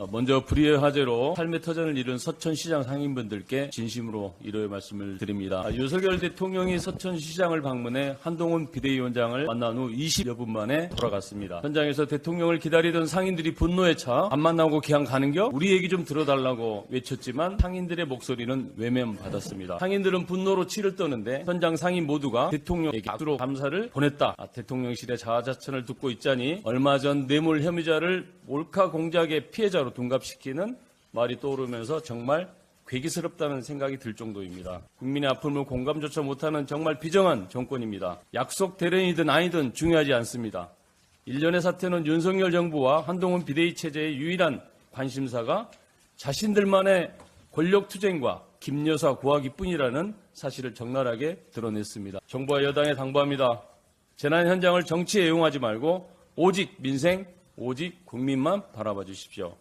어, 먼저 불의의 화재로 삶의 터전을 잃은 서천시장 상인분들께 진심으로 이러의 말씀을 드립니다. 아, 윤석열 대통령이 서천시장을 방문해 한동훈 비대위원장을 만난 후 20여 분 만에 돌아갔습니다. 현장에서 대통령을 기다리던 상인들이 분노에 차 안 만나고 그냥 가는겨? 우리 얘기 좀 들어달라고 외쳤지만 상인들의 목소리는 외면받았습니다. 상인들은 분노로 치를 떠는데 현장 상인 모두가 대통령에게 악수로 감사를 보냈다. 아, 대통령실의 자아자찬을 듣고 있자니 얼마 전 뇌물 혐의자를 몰카 공작의 피해자 로 둔갑시키는 말이 떠오르면서 정말 괴기스럽다는 생각이 들 정도입니다. 국민의 아픔을 공감조차 못하는 정말 비정한 정권입니다. 약속 대련이든 아니든 중요하지 않습니다. 일련의 사태는 윤석열 정부와 한동훈 비대위 체제의 유일한 관심사가 자신들만의 권력 투쟁과 김여사 구하기 뿐이라는 사실을 적나라하게 드러냈습니다. 정부와 여당에 당부합니다. 재난 현장을 정치에 이용하지 말고 오직 민생, 오직 국민만 바라봐 주십시오.